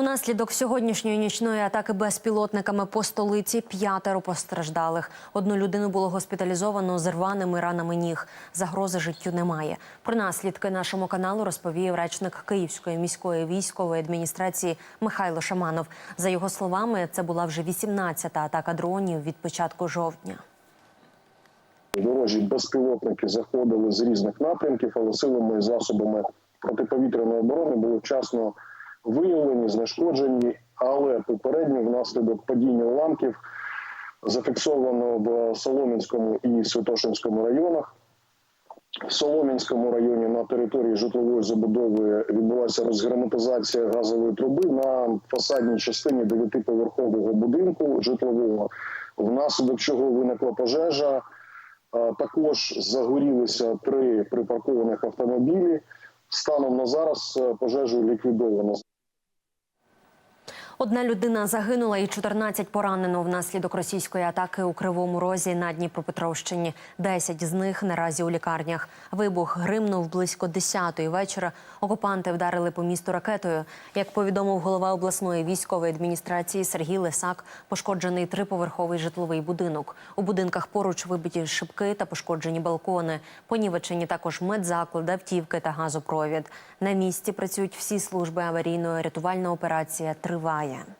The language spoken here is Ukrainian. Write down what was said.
Унаслідок сьогоднішньої нічної атаки безпілотниками по столиці п'ятеро постраждалих. Одну людину було госпіталізовано з рваними ранами ніг. Загрози життю немає. Про наслідки нашому каналу розповів речник Київської міської військової адміністрації Михайло Шаманов. За його словами, це була вже 18-та атака дронів від початку жовтня. Ворожі безпілотники заходили з різних напрямків, але силами і засобами протиповітряної оборони були вчасно виявлені, знешкоджені. Але попередньо внаслідок падіння уламків зафіксовано в Солом'янському і Святошинському районах. В Солом'янському районі на території житлової забудови відбулася розгерметизація газової труби на фасадній частині дев'ятиповерхового будинку житлового, внаслідок чого виникла пожежа. Також загорілися три припаркованих автомобілі. Станом на зараз е, пожежу ліквідовано. Одна людина загинула і 14 поранено внаслідок російської атаки у Кривому Розі на Дніпропетровщині. 10 з них наразі у лікарнях. Вибух гримнув близько 10-ї вечора. Окупанти вдарили по місту ракетою. Як повідомив голова обласної військової адміністрації Сергій Лисак, пошкоджений триповерховий житловий будинок. У будинках поруч вибиті шибки та пошкоджені балкони. Понівечені також медзаклади, автівки та газопровід. На місці працюють всі служби аварійної рятувальна операція триває. 样。